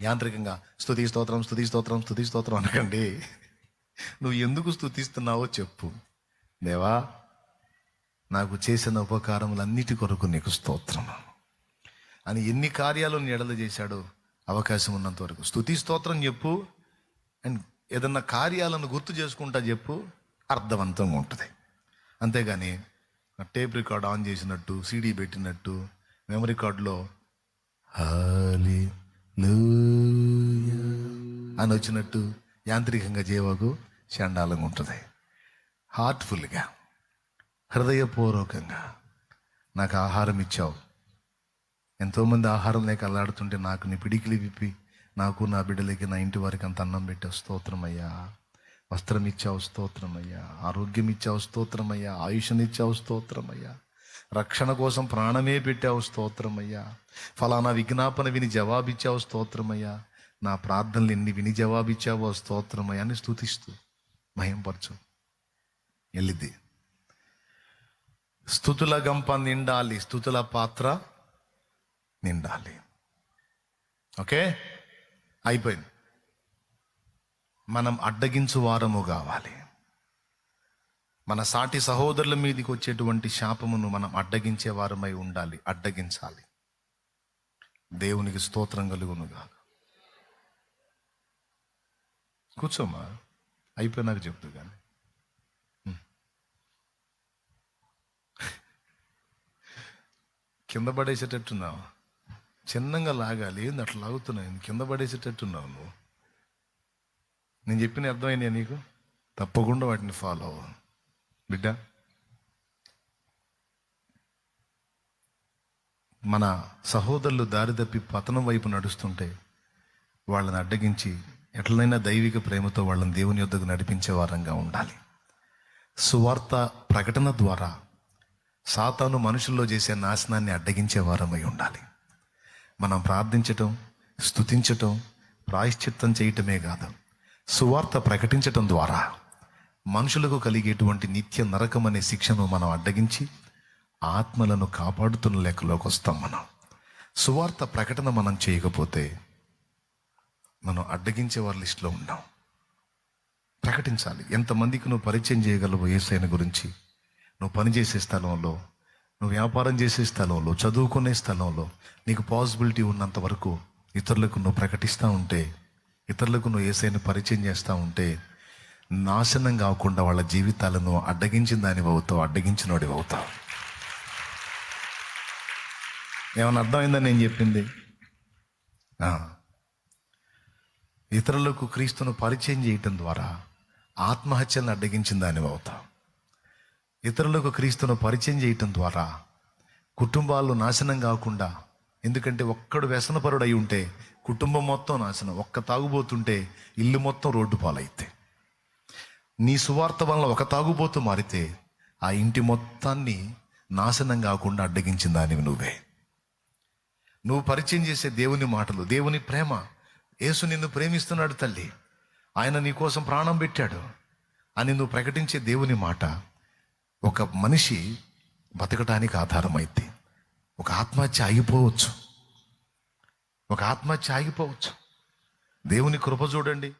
యాంత్రికంగా స్థుతి స్తోత్రం స్థుతి స్తోత్రం స్థుతి స్తోత్రం అనకండి. నువ్వు ఎందుకు స్థుతిస్తున్నావో చెప్పు. దేవా నాకు చేసిన ఉపకారములన్నిటి కొరకు నీకు స్తోత్రం అని ఎన్ని కార్యాలు ఎడల చేశాడో అవకాశం ఉన్నంత వరకు. స్థుతి స్తోత్రం చెప్పు. అండ్ ఏదన్నా కార్యాలను గుర్తు చేసుకుంటా చెప్పు. అర్థవంతంగా ఉంటుంది. అంతేగాని టేప్ రికార్డ్ ఆన్ చేసినట్టు సీడీ పెట్టినట్టు మెమరీ కార్డులో హాలీ అని వచ్చినట్టు యాంత్రికంగా జీవకు చండాలంగా ఉంటుంది. హార్ట్ఫుల్గా హృదయపూర్వకంగా నాకు ఆహారం ఇచ్చావు. ఎంతోమంది ఆహారం లేక అల్లాడుతుంటే నాకు నీ పిడికిలి విప్పి నాకు నా బిడ్డలకి నా ఇంటి వారికి అంత అన్నం పెట్టావు. స్తోత్రమయ్యా. వస్త్రం ఇచ్చావు. స్తోత్రమయ్యా. ఆరోగ్యం ఇచ్చావు. స్తోత్రమయ్యా. ఆయుష్నిచ్చావు స్తోత్రమయ్యా. రక్షణ కోసం ప్రాణమే పెట్టావు స్తోత్రమయ్యా. ఫలానా విజ్ఞాపన విని జవాబిచ్చావు స్తోత్రమయ్యా. నా ప్రార్థనలు ఎన్ని విని జవాబిచ్చావో స్తోత్రమయ్యా అని స్థుతిస్తూ మహింపరచు వెళ్ళిద్ది స్థుతుల గంప నిండాలి స్థుతుల పాత్ర నిండాలి. ఓకే? అయిపోయింది. మనం అడ్డగించు వారము కావాలి. మన సాటి సహోదరుల మీదకి వచ్చేటువంటి శాపమును మనం అడ్డగించే వారమై ఉండాలి అడ్డగించాలి. దేవునికి స్తోత్రం కలుగునుగా కూర్చోమా అయిపోయినాక చెప్తూ కానీ కింద పడేసేటట్టున్నావు. చిన్నంగా లాగాలి. ఏంది అట్లా లాగుతున్నావు? కింద పడేసేటట్టున్నావు నువ్వు? నేను చెప్పిన అర్థమైందా నీకు? తప్పకుండా వాటిని ఫాలో అవ్వు. బిడ్డ. మన సహోదరులు దారి తప్పి పతనం వైపు నడుస్తుంటే వాళ్ళని అడ్డగించి ఎట్లనైనా దైవిక ప్రేమతో వాళ్ళని దేవుని యొద్దకు నడిపించే వారంగా ఉండాలి. సువార్త ప్రకటన ద్వారా సాతాను మనుషుల్లో చేసే నాశనాన్ని అడ్డగించే వారమై ఉండాలి. మనం ప్రార్థించటం స్తుతించటం ప్రాయశ్చిత్తం చేయటమే కాదు సువార్త ప్రకటించటం ద్వారా మనుషులకు కలిగేటువంటి నిత్య నరకం అనే శిక్షను మనం అడ్డగించి ఆత్మలను కాపాడుతున్న లెక్కలోకి వస్తాం మనం. సువార్త ప్రకటన మనం చేయకపోతే మనం అడ్డగించే వారి లిస్టులో ఉన్నాం. ప్రకటించాలి. ఎంతమందికి నువ్వు పరిచయం చేయగలవు ఏసైన గురించి? నువ్వు పనిచేసే స్థలంలో నువ్వు వ్యాపారం చేసే స్థలంలో చదువుకునే స్థలంలో నీకు పాసిబిలిటీ ఉన్నంత వరకు ఇతరులకు నువ్వు ప్రకటిస్తూ ఉంటే ఇతరులకు నువ్వు ఏసైన పరిచయం చేస్తూ ఉంటే నాశనం కాకుండా వాళ్ళ జీవితాలను అడ్డగించిన దానివి అవుతావు అడ్డగించినోడివి అవుతావు ఏమన్నా అర్థమైందని నేను చెప్పింది? ఇతరులకు క్రీస్తును పరిచయం చేయటం ద్వారా ఆత్మహత్యలను అడ్డగించిన దానివి అవుతావు ఇతరులకు క్రీస్తును పరిచయం చేయటం ద్వారా కుటుంబాలు నాశనం కాకుండా ఎందుకంటే ఒక్కడు వ్యసనపరుడు అయి ఉంటే కుటుంబం మొత్తం నాశనం ఒక్క తాగుబోతుంటే ఇల్లు మొత్తం రోడ్డు పాలైతే. నీ సువార్త వలన ఒక తాగుబోతు మారితే ఆ ఇంటి మొత్తాన్ని నాశనం కాకుండా అడ్డగించిన దానివి నువ్వే. నువ్వు పరిచయం చేసే దేవుని మాటలు దేవుని ప్రేమ. యేసు నిన్ను ప్రేమిస్తున్నాడు తల్లి. ఆయన నీ కోసం ప్రాణం పెట్టాడు అని నువ్వు ప్రకటించే దేవుని మాట ఒక మనిషి బతకటానికి ఆధారమైంది ఒక ఆత్మహత్య ఆగిపోవచ్చు. ఒక ఆత్మహత్య ఆగిపోవచ్చు. దేవుని కృప చూడండి.